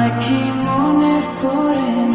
আমায় কি মনে করে